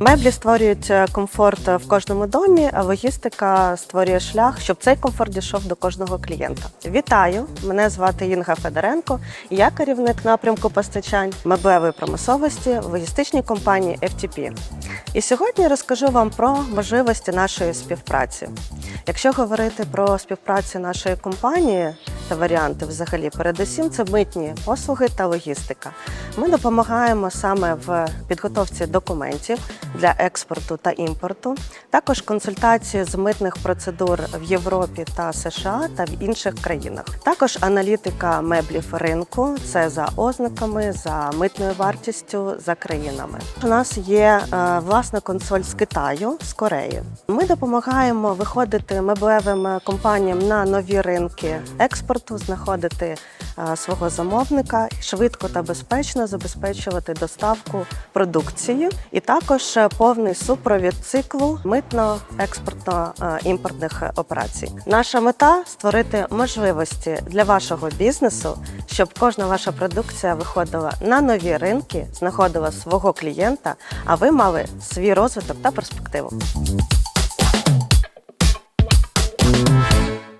Меблі створюють е, комфорт в кожному домі, а логістика створює шлях, щоб цей комфорт дійшов до кожного клієнта. Вітаю! Мене звати Інга Федоренко. Я керівник напрямку постачань меблевої промисловості в логістичній компанії FTP. І сьогодні розкажу вам про можливості нашої співпраці. Якщо говорити про співпрацю нашої компанії та варіанти, взагалі, передусім це митні послуги та логістика. Ми допомагаємо саме в підготовці документів для експорту та імпорту, також консультації з митних процедур в Європі та США та в інших країнах. Також аналітика меблів ринку це за ознаками, за митною вартістю, за країнами. У нас є е, власна консоль з Китаю, з Кореї. Ми допомагаємо виходити меблевим компаніям на нові ринки експорту, знаходити е, свого замовника, швидко та безпечно забезпечувати доставку продукції, і також е, повний супровід циклу митно-експортно-імпортних операцій. Наша мета створити можливості для вашого бізнесу, щоб кожна ваша продукція виходила на нові ринки, знаходила свого клієнта, а ви мали свій розвиток та перспективу.